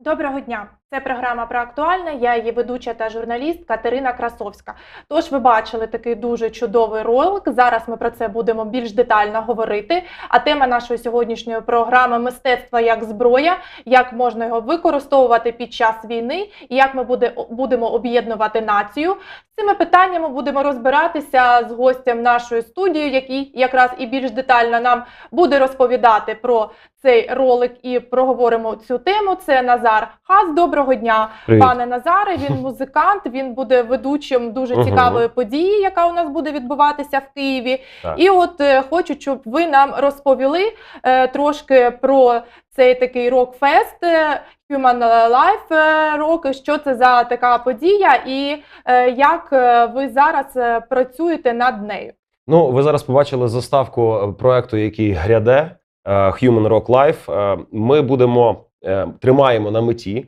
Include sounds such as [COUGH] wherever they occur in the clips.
Доброго дня! Це програма про актуальне. Я її ведуча та журналіст Катерина Красовська. Тож ви бачили такий дуже чудовий ролик. Зараз ми про це будемо більш детально говорити. А тема нашої сьогоднішньої програми мистецтво як зброя, як можна його використовувати під час війни, і як ми буде, будемо об'єднувати націю. З цими питаннями будемо розбиратися з гостем нашої студії, який якраз і більш детально нам буде розповідати про цей ролик і проговоримо цю тему. Це Назар Хас. Доброго дня, Привіт. пане Назаре. Він [LAUGHS] музикант. Він буде ведучим дуже цікавої події, яка у нас буде відбуватися в Києві. Так. І от е, хочу, щоб ви нам розповіли е, трошки про цей такий рок-фест. е, Human Life е, Rock, що це за така подія, і е, як е, ви зараз е, працюєте над нею? Ну, ви зараз побачили заставку проекту, який гряде е, Human Rock Life. Е, Ми будемо е, тримаємо на меті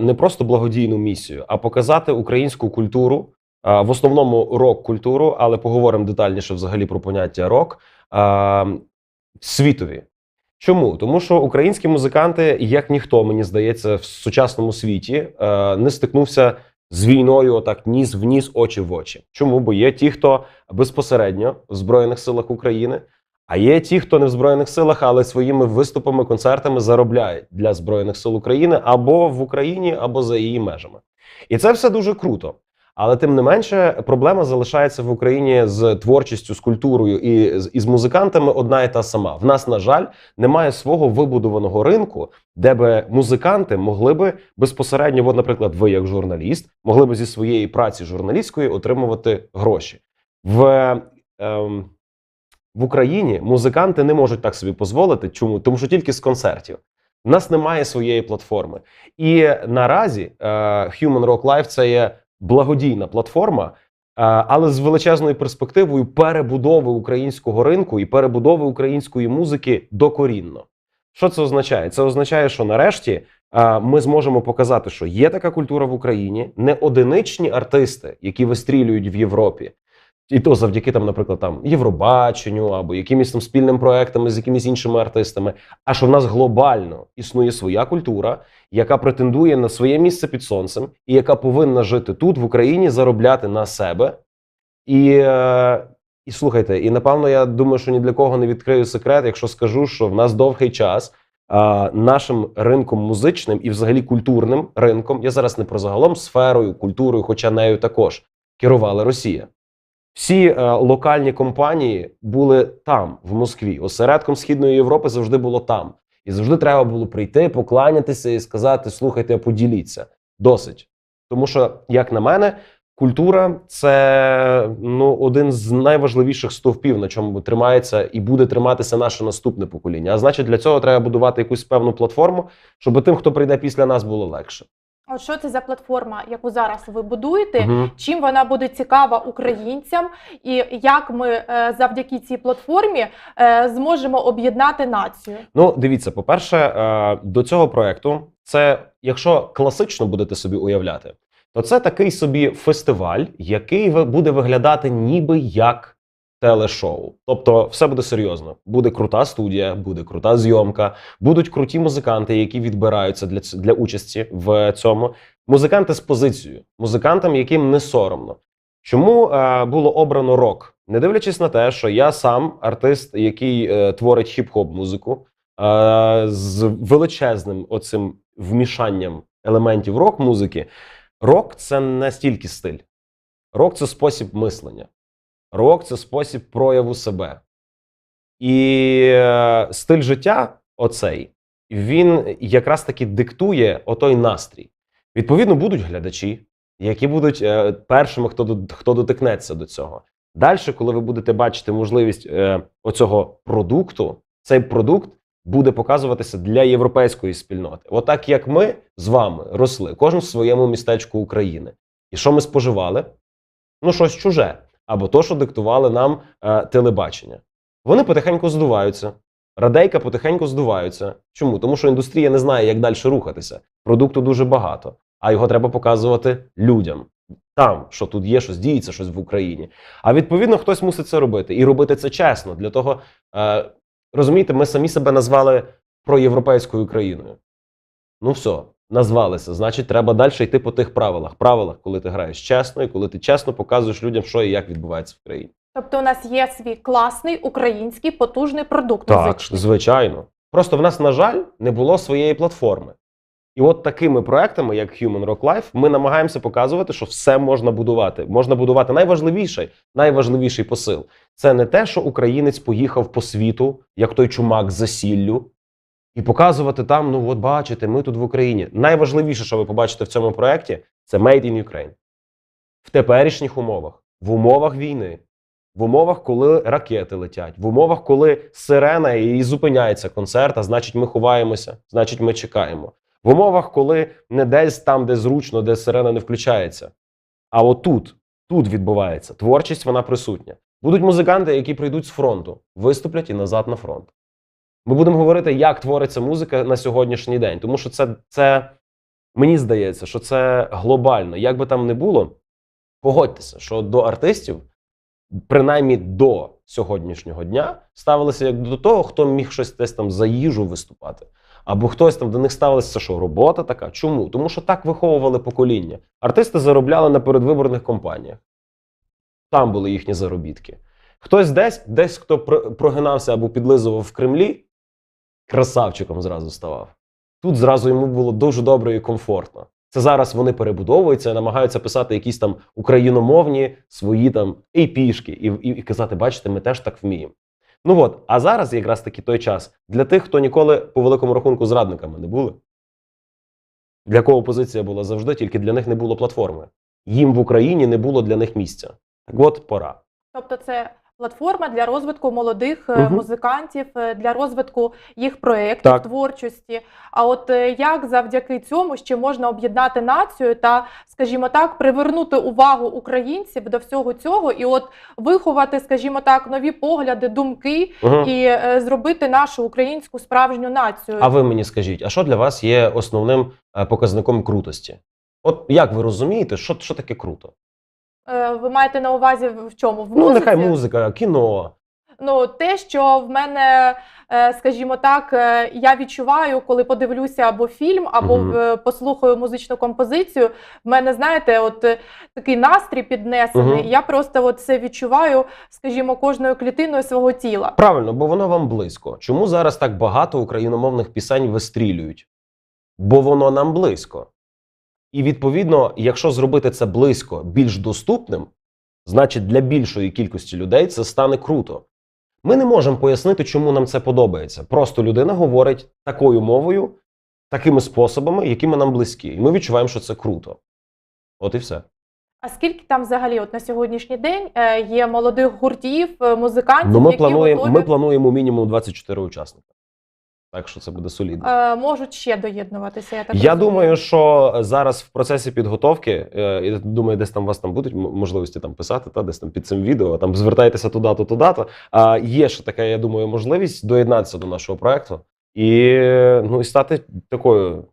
не просто благодійну місію, а показати українську культуру, в основному рок-культуру, але поговоримо детальніше взагалі про поняття рок світові. Чому? Тому що українські музиканти, як ніхто, мені здається, в сучасному світі не стикнувся з війною отак ніс в ніс, очі в очі. Чому? Бо є ті, хто безпосередньо в Збройних силах України, а є ті, хто не в Збройних силах, але своїми виступами, концертами заробляють для Збройних сил України або в Україні, або за її межами. І це все дуже круто. Але тим не менше, проблема залишається в Україні з творчістю, з культурою і з, і з музикантами одна і та сама. В нас, на жаль, немає свого вибудованого ринку, де би музиканти могли би безпосередньо, от, наприклад, ви як журналіст, могли би зі своєї праці журналістської отримувати гроші. В, ем, в Україні музиканти не можуть так собі дозволити. Чому? Тому що тільки з концертів. У нас немає своєї платформи. І наразі е, Human Rock Live це є благодійна платформа, е, але з величезною перспективою перебудови українського ринку і перебудови української музики докорінно. Що це означає? Це означає, що нарешті е, ми зможемо показати, що є така культура в Україні, не одиничні артисти, які вистрілюють в Європі. І то завдяки там, наприклад, там Євробаченню або якимись там спільним проектами з якимись іншими артистами. А що в нас глобально існує своя культура, яка претендує на своє місце під сонцем, і яка повинна жити тут, в Україні, заробляти на себе. І, е, і слухайте, і напевно, я думаю, що ні для кого не відкрию секрет, якщо скажу, що в нас довгий час а, нашим ринком музичним і взагалі культурним ринком, я зараз не про загалом сферою, культурою, хоча нею також керувала Росія. Всі е, локальні компанії були там, в Москві. Осередком Східної Європи завжди було там. І завжди треба було прийти, покланятися і сказати: слухайте, поділіться. Досить. Тому що, як на мене, культура це ну, один з найважливіших стовпів, на чому тримається і буде триматися наше наступне покоління. А значить, для цього треба будувати якусь певну платформу, щоб тим, хто прийде після нас, було легше. От що це за платформа, яку зараз ви будуєте? Мгм. Чим вона буде цікава українцям, і як ми е, завдяки цій платформі е, зможемо об'єднати націю? Ну, дивіться, по-перше, е, до цього проекту, це якщо класично будете собі уявляти, то це такий собі фестиваль, який буде виглядати ніби як телешоу. Тобто, все буде серйозно. Буде крута студія, буде крута зйомка, будуть круті музиканти, які відбираються для, для участі в цьому. Музиканти з позицією, музикантам, яким не соромно. Чому е, було обрано рок? Не дивлячись на те, що я сам артист, який е, творить хіп-хоп музику е, з величезним оцим вмішанням елементів рок-музики. Рок це не стільки стиль. Рок це спосіб мислення. Рок це спосіб прояву себе. І е, стиль життя, оцей, він якраз таки диктує отой настрій. Відповідно, будуть глядачі, які будуть е, першими, хто, хто дотикнеться до цього. Далі, коли ви будете бачити можливість е, оцього продукту, цей продукт буде показуватися для європейської спільноти. Отак, як ми з вами росли, кожен в своєму містечку України. І що ми споживали? Ну, щось чуже, або то, що диктували нам е, телебачення. Вони потихеньку здуваються. Радейка потихеньку здуваються. Чому? Тому що індустрія не знає, як далі рухатися. Продукту дуже багато, а його треба показувати людям. Там, що тут є, щось діється, щось в Україні. А відповідно, хтось мусить це робити. І робити це чесно. Для того, е, розумієте, ми самі себе назвали проєвропейською країною. Ну все, назвалися. Значить, треба далі йти по тих правилах. Правилах, коли ти граєш чесно, і коли ти чесно показуєш людям, що і як відбувається в країні. Тобто, у нас є свій класний український потужний продукт Так, музичний. звичайно. Просто в нас, на жаль, не було своєї платформи. І от такими проектами, як Human Rock Life, ми намагаємося показувати, що все можна будувати. Можна будувати найважливіший, найважливіший посил. Це не те, що українець поїхав по світу, як той чумак за сіллю, і показувати там: ну от бачите, ми тут в Україні. Найважливіше, що ви побачите в цьому проєкті, це Made in Ukraine. В теперішніх умовах, в умовах війни, в умовах, коли ракети летять, в умовах, коли сирена і зупиняється концерт, а значить, ми ховаємося, значить, ми чекаємо. В умовах, коли не десь там, де зручно, де сирена не включається. А отут, тут відбувається творчість, вона присутня. Будуть музиканти, які прийдуть з фронту, виступлять і назад на фронт. Ми будемо говорити, як твориться музика на сьогоднішній день, тому що це, це мені здається, що це глобально. Як би там не було, погодьтеся, що до артистів, принаймні до сьогоднішнього дня, ставилися як до того, хто міг щось десь там за їжу виступати. Або хтось там до них ставився, що робота така. Чому? Тому що так виховували покоління. Артисти заробляли на передвиборних кампаніях. Там були їхні заробітки. Хтось десь, десь хто про- прогинався або підлизував в Кремлі, красавчиком зразу ставав. Тут зразу йому було дуже добре і комфортно. Це зараз вони перебудовуються, намагаються писати якісь там україномовні свої там ейпішки і, і, і казати, бачите, ми теж так вміємо. Ну от, а зараз якраз таки той час для тих, хто ніколи по великому рахунку зрадниками не були, для кого опозиція була завжди, тільки для них не було платформи. Їм в Україні не було для них місця. Так от пора. Тобто, це платформа для розвитку молодих Мгм. музикантів, е, для розвитку їх проєктів, Так. творчості. А от е, як завдяки цьому ще можна об'єднати націю та, скажімо так, привернути увагу українців до всього цього, і от виховати, скажімо так, нові погляди, думки Угу. і зробити нашу українську справжню націю. А ви мені скажіть, а що для вас є основним показником крутості? От як ви розумієте, що, що таке круто? Е, Ви маєте на увазі в чому? В Ну, нехай музика, кіно. Ну, те, що в мене, е, скажімо так, е, я відчуваю, коли подивлюся або фільм, або е, послухаю музичну композицію. В мене, знаєте, от такий настрій піднесений. Мгм. Я просто от це відчуваю, скажімо, кожною клітиною свого тіла. Правильно, бо воно вам близько. Чому зараз так багато україномовних пісень вистрілюють? Бо воно нам близько. І відповідно, якщо зробити це близько, більш доступним, значить для більшої кількості людей це стане круто. Ми не можемо пояснити, чому нам це подобається. Просто людина говорить такою мовою, такими способами, якими нам близькі. І ми відчуваємо, що це круто. От і все. А скільки там взагалі, от на сьогоднішній день, е, є молодих гуртів, е, музикантів, Ну, ми які плануємо, готові, ми плануємо мінімум 24 учасника. Так що це буде солідно. е, можуть ще доєднуватися. Я так Я розумію. думаю, що зараз в процесі підготовки, е, я думаю, десь там у вас там будуть можливості там писати, та десь там під цим відео, там звертайтеся туди-то, туди-то. А є ще така, я думаю, можливість доєднатися до нашого проекту і, ну, і стати такою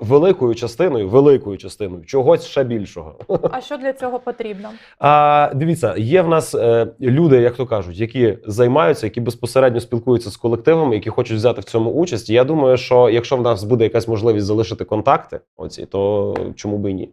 великою частиною, великою частиною чогось ще більшого. [LAUGHS] А що для цього потрібно? А дивіться, є в нас е, люди, як то кажуть, які займаються, які безпосередньо спілкуються з колективами, які хочуть взяти в цьому участь. Я думаю, що якщо в нас буде якась можливість залишити контакти, оці, то чому би і ні?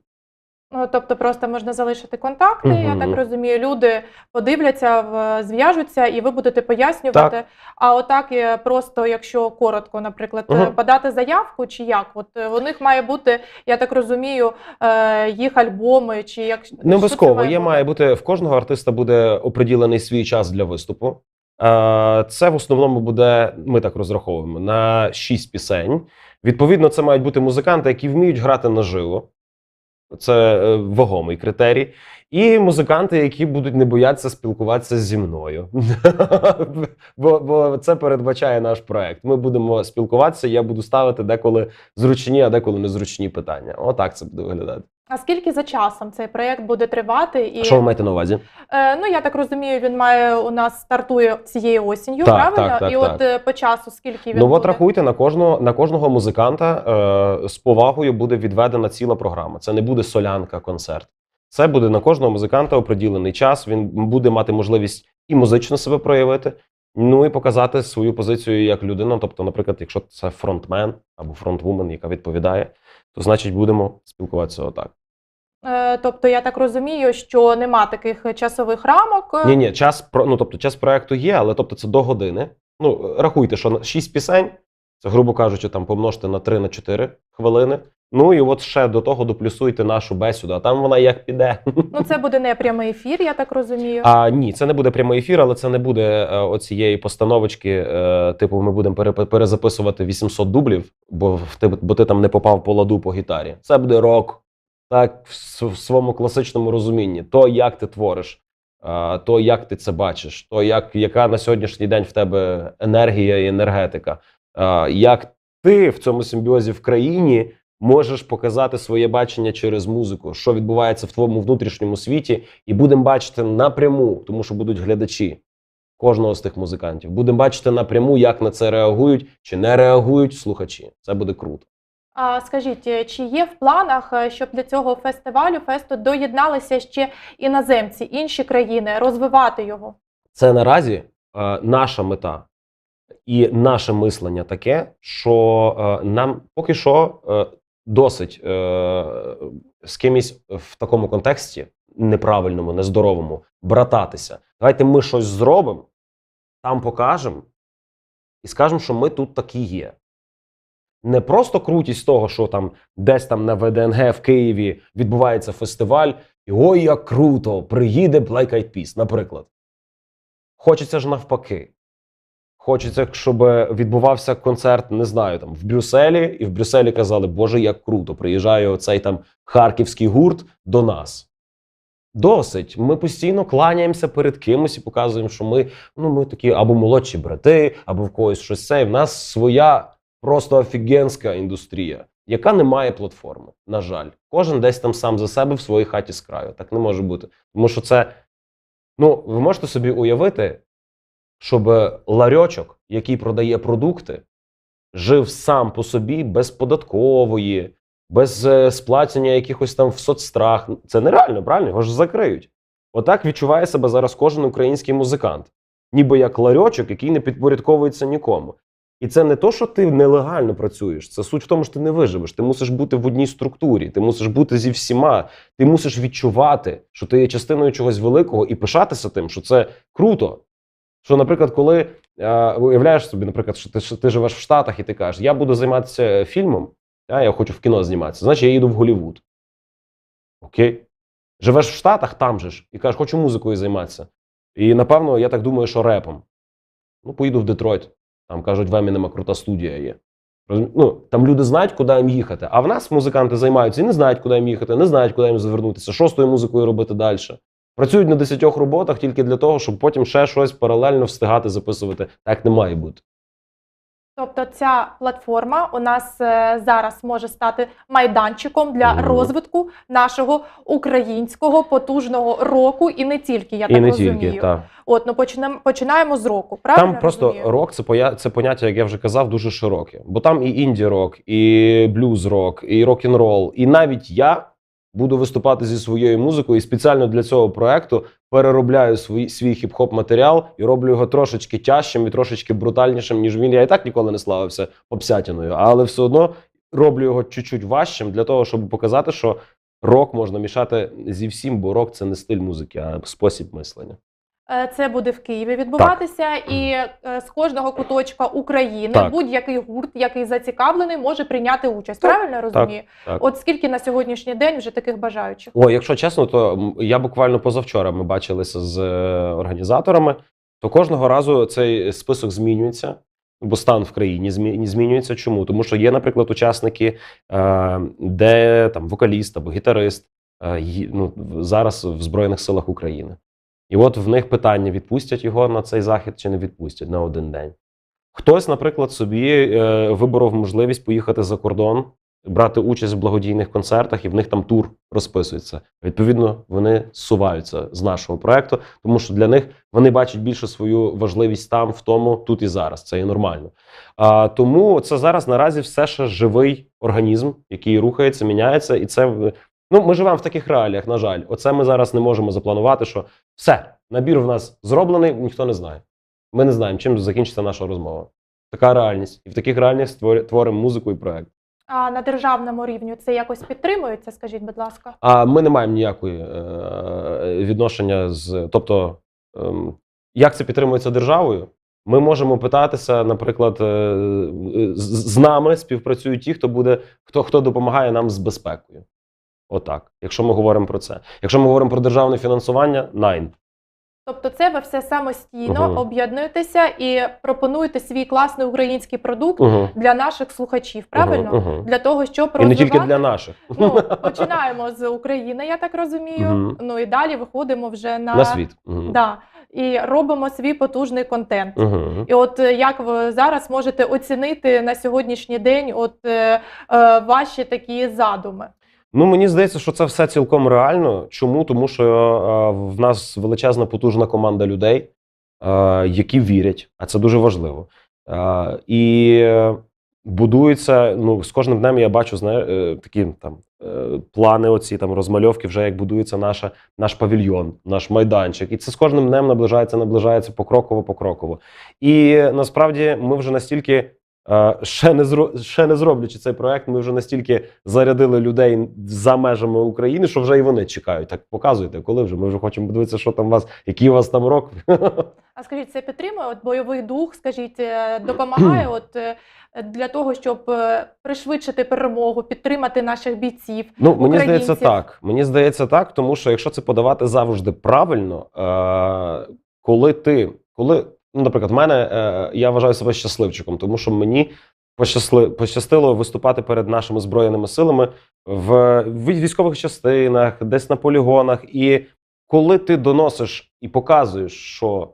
Ну, тобто просто можна залишити контакти, я так розумію. Люди подивляться, зв'яжуться, і ви будете пояснювати. Так. А отак е, просто, якщо коротко, наприклад, Мгм. подати заявку, чи як? От е, у них має бути, я так розумію, е, їх альбоми, чи як Не обов'язково. має Є має бути в кожного артиста буде оприділений свій час для виступу. Це в основному буде, ми так розраховуємо, на шість пісень. Відповідно, це мають бути музиканти, які вміють грати наживо. Це е, вагомий критерій. І музиканти, які будуть не боятися спілкуватися зі мною. [LAUGHS] бо, бо це передбачає наш проект. Ми будемо спілкуватися, я буду ставити деколи зручні, а деколи незручні питання. Отак це буде виглядати. А скільки за часом цей проєкт буде тривати? І Що ви маєте на увазі? е, ну я так розумію, він має у нас стартує цією осінню, Так, правильно? так, так, і от е, по часу скільки він Ну буде? от рахуйте на кожного на кожного музиканта е, з повагою буде відведена ціла програма. Це не буде солянка концерт. Це буде на кожного музиканта оприділений час. Він буде мати можливість і музично себе проявити, Ну і показати свою позицію як людина. Тобто, наприклад, якщо це фронтмен або фронтвумен, яка відповідає, то значить будемо спілкуватися отак. Е, Тобто я так розумію, що нема таких часових рамок. Ні, ні, час ну тобто час проекту є, але тобто це до години. Ну рахуйте, що на 6 пісень, це, грубо кажучи, там помножте на 3 на 4 хвилини. Ну і от ще до того доплюсуйте нашу бесіду, а там вона як піде. Ну це буде не прямий ефір, я так розумію. А ні, це не буде прямий ефір, але це не буде е, оцієї постановочки. Е, типу, ми будемо пере, перезаписувати 800 дублів, бо бо ти там не попав по ладу по гітарі. Це буде рок, так в, своєму класичному розумінні. То, як ти твориш, то як ти це бачиш, то як, яка на сьогоднішній день в тебе енергія і енергетика, як ти в цьому симбіозі в країні можеш показати своє бачення через музику, що відбувається в твоєму внутрішньому світі, і будемо бачити напряму, тому що будуть глядачі кожного з тих музикантів. Будемо бачити напряму, як на це реагують чи не реагують слухачі. Це буде круто. А скажіть, е, чи є в планах, е, щоб для цього фестивалю фесту доєдналися ще іноземці, інші країни, розвивати його? Це наразі е, наша мета і наше мислення таке, що нам поки що досить з кимось в такому контексті неправильному, нездоровому брататися. Давайте ми щось зробимо, там покажемо і скажемо, що ми тут такі є. Не просто крутість того, що там десь там на ВДНГ в Києві відбувається фестиваль, і ой, як круто! Приїде Black Eyed Peas, наприклад. Хочеться ж навпаки. Хочеться, щоб відбувався концерт, не знаю, там в Брюсселі, і в Брюсселі казали, Боже, як круто! Приїжджає оцей там харківський гурт до нас. Досить. Ми постійно кланяємося перед кимось і показуємо, що ми, ну, ми такі або молодші брати, або в когось щось це. І в нас своя просто офігенська індустрія, яка не має платформи. На жаль, кожен десь там сам за себе в своїй хаті з краю. Так не може бути. Тому що це, ну, ви можете собі уявити, щоб ларьочок, який продає продукти, жив сам по собі без податкової, без е, сплачення якихось там в соцстрах. Це нереально, правильно? Його ж закриють. Отак відчуває себе зараз кожен український музикант, ніби як ларьочок, який не підпорядковується нікому. І це не то, що ти нелегально працюєш. Це суть в тому, що ти не виживеш. Ти мусиш бути в одній структурі, ти мусиш бути зі всіма. Ти мусиш відчувати, що ти є частиною чогось великого і пишатися тим, що це круто. Що, наприклад, коли е, уявляєш собі, наприклад, що ти, що ти живеш в Штатах і ти кажеш, я буду займатися фільмом, а я хочу в кіно зніматися, значить я їду в Голлівуд. Окей. Живеш в Штатах, там же ж, і кажеш, хочу музикою займатися. І напевно, я так думаю, що репом. Ну, поїду в Детройт. Там кажуть, в Емінема крута студія є. Ну, там люди знають, куди їм їхати. А в нас музиканти займаються і не знають, куди їм їхати, не знають, куди їм звернутися, що з тою музикою робити далі. Працюють на десятьох роботах тільки для того, щоб потім ще щось паралельно встигати записувати. Так не має бути. Тобто ця платформа у нас е, зараз може стати майданчиком для розвитку нашого українського потужного року, і не тільки я і так не розумію. тільки. Так. От ну почнемо починаємо з року. Правильно Там просто розумію? рок це поя... це поняття, як я вже казав, дуже широке. Бо там і інді-рок, і блюз-рок, і рок-н-рол. І навіть я буду виступати зі своєю музикою і спеціально для цього проекту переробляю свій, свій хіп-хоп матеріал і роблю його трошечки тяжчим і трошечки брутальнішим, ніж він. Я і так ніколи не славився попсятіною, але все одно роблю його чуть-чуть важчим для того, щоб показати, що рок можна мішати зі всім, бо рок це не стиль музики, а спосіб мислення. Е, Це буде в Києві відбуватися, і е, з кожного куточка України будь-який гурт, який зацікавлений, може прийняти участь. Так, Правильно я розумію? так. От скільки на сьогоднішній день вже таких бажаючих? О, якщо чесно, то я буквально позавчора ми бачилися з е, організаторами, то кожного разу цей список змінюється, бо стан в країні змі- змінюється. Чому? Тому що є, наприклад, учасники, де там вокаліст або гітарист ну, зараз в Збройних силах України. І от в них питання: відпустять його на цей захід чи не відпустять на один день. Хтось, наприклад, собі е, виборов можливість поїхати за кордон, брати участь в благодійних концертах, і в них там тур розписується. Відповідно, вони суваються з нашого проекту, тому що для них вони бачать більше свою важливість там, в тому, тут і зараз. Це є нормально. А, тому це зараз наразі все ще живий організм, який рухається, міняється, і це ну ми живемо в таких реаліях. На жаль, оце ми зараз не можемо запланувати. Що все набір в нас зроблений, ніхто не знає. Ми не знаємо, чим закінчиться наша розмова. Така реальність. І в таких створю- творимо музику і проект. А на державному рівні це якось підтримується? Скажіть, будь ласка. А ми не маємо ніякої е, відношення з. Тобто, ем, як це підтримується державою? Ми можемо питатися, наприклад, е, з, з нами співпрацюють ті, хто буде, хто, хто допомагає нам з безпекою. Отак. Якщо ми говоримо про це. Якщо ми говоримо про державне фінансування, найн. Тобто, це ви все самостійно Мгм. об'єднуєтеся і пропонуєте свій класний український продукт Угу. для наших слухачів, правильно? Угу. Для того, щоб І не тільки для наших. Ну, [LAUGHS] починаємо з України, я так розумію. Мгм. Ну і далі виходимо вже на, На світ. Угу. Да, і робимо свій потужний контент. Угу. І от е, як ви зараз можете оцінити на сьогоднішній день от е, е, ваші такі задуми? Ну, мені здається, що це все цілком реально. Чому? Тому що е, в нас величезна потужна команда людей, е, які вірять, а це дуже важливо. Е, і будується. Ну, з кожним днем я бачу знає, такі там плани, оці там розмальовки, вже як будується наша, наш павільйон, наш майданчик. І це з кожним днем наближається, наближається покроково, покроково. І насправді ми вже настільки. Е, Ще не зро... ще не зроблячи цей проект, ми вже настільки зарядили людей за межами України, що вже і вони чекають. Так показуйте, коли вже ми вже хочемо подивитися, що там у вас, який у вас там рок. [LAUGHS] А скажіть, це підтримує от бойовий дух? Скажіть, е, допомагає [CLEARS THROAT] от е, для того, щоб пришвидшити перемогу, підтримати наших бійців? Ну мені здається, так. Мені здається, так, тому що якщо це подавати завжди правильно, е- коли ти, коли, ну, наприклад, в мене е- я вважаю себе щасливчиком, тому що мені пощасли, пощастило виступати перед нашими збройними силами в, в військових частинах, десь на полігонах. І коли ти доносиш і показуєш, що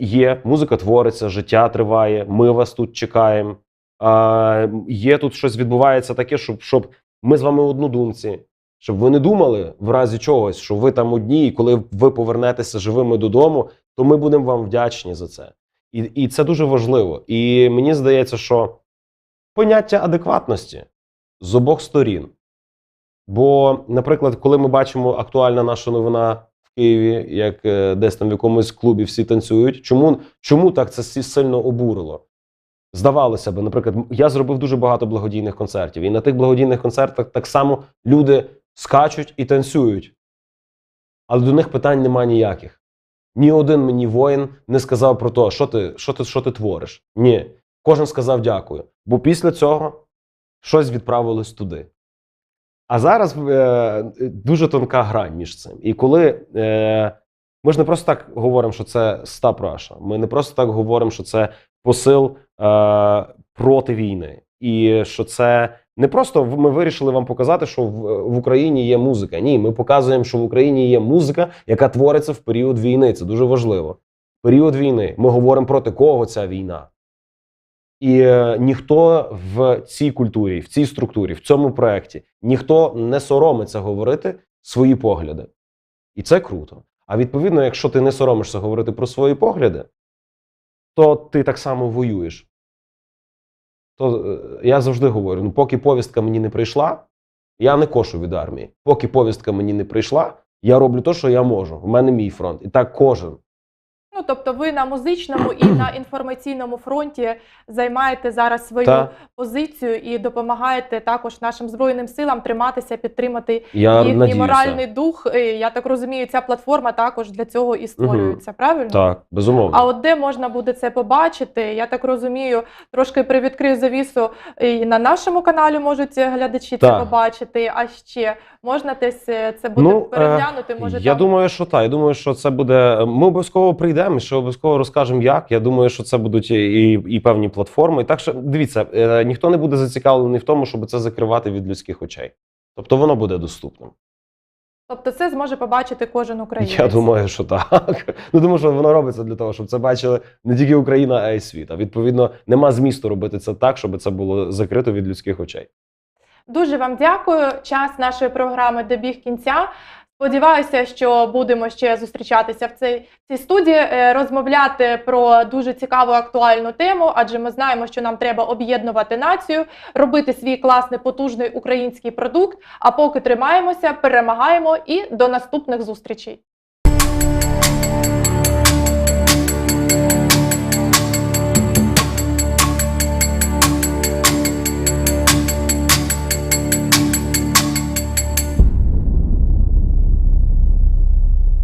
є, музика твориться, життя триває, ми вас тут чекаємо. А, є тут щось відбувається таке, щоб, щоб ми з вами однодумці, щоб ви не думали в разі чогось, що ви там одні, і коли ви повернетеся живими додому, то ми будемо вам вдячні за це. І, і це дуже важливо. І мені здається, що поняття адекватності з обох сторін. Бо, наприклад, коли ми бачимо актуальна наша новина в Києві, як е, десь там в якомусь клубі всі танцюють, чому, чому так це сильно обурило? Здавалося б, наприклад, я зробив дуже багато благодійних концертів, і на тих благодійних концертах так само люди скачуть і танцюють. Але до них питань нема ніяких. Ні один мені воїн не сказав про те, що ти, що ти, що ти твориш. Ні. Кожен сказав дякую. Бо після цього щось відправилось туди. А зараз е, дуже тонка грань між цим. І коли е, ми ж не просто так говоримо, що це Stop Russia, ми не просто так говоримо, що це посил е, проти війни, і що це не просто ми вирішили вам показати, що в, в Україні є музика. Ні, ми показуємо, що в Україні є музика, яка твориться в період війни. Це дуже важливо. Період війни. Ми говоримо проти кого ця війна. І е, ніхто в цій культурі, в цій структурі, в цьому проєкті, ніхто не соромиться говорити свої погляди. І це круто. А відповідно, якщо ти не соромишся говорити про свої погляди, то ти так само воюєш. То е, я завжди говорю: ну, поки повістка мені не прийшла, я не кошу від армії. Поки повістка мені не прийшла, я роблю те, що я можу. У мене мій фронт. І так кожен. Ну тобто, ви на музичному і на [CLEARS THROAT] інформаційному фронті займаєте зараз свою Та позицію і допомагаєте також нашим збройним силам триматися, підтримати я їхній надіюся. моральний дух. Я так розумію, ця платформа також для цього і створюється. Правильно? Так, безумовно. А от де можна буде це побачити? Я так розумію, трошки привідкрив завісу і на нашому каналі можуть глядачі це побачити. А ще можна десь е, це буде Ну, е, переглянути. Може я там думаю, що так. Я думаю, що це буде. Ми обов'язково прийдемо, і ще обов'язково розкажемо, як. Я думаю, що це будуть і, і певні платформи. Так що дивіться, е, ніхто не буде зацікавлений в тому, щоб це закривати від людських очей. Тобто воно буде доступним. тобто це зможе побачити кожен українець. Я думаю, що так. [LAUGHS] Ну тому що воно робиться для того, щоб це бачили не тільки Україна, а й світ. А відповідно нема змісту робити це так, щоб це було закрито від людських очей. Дуже вам дякую. Час нашої програми добіг кінця. Сподіваюся, що будемо ще зустрічатися в цій, цій студії, е, розмовляти про дуже цікаву актуальну тему, адже ми знаємо, що нам треба об'єднувати націю, робити свій класний потужний український продукт. А поки тримаємося, перемагаємо і до наступних зустрічей.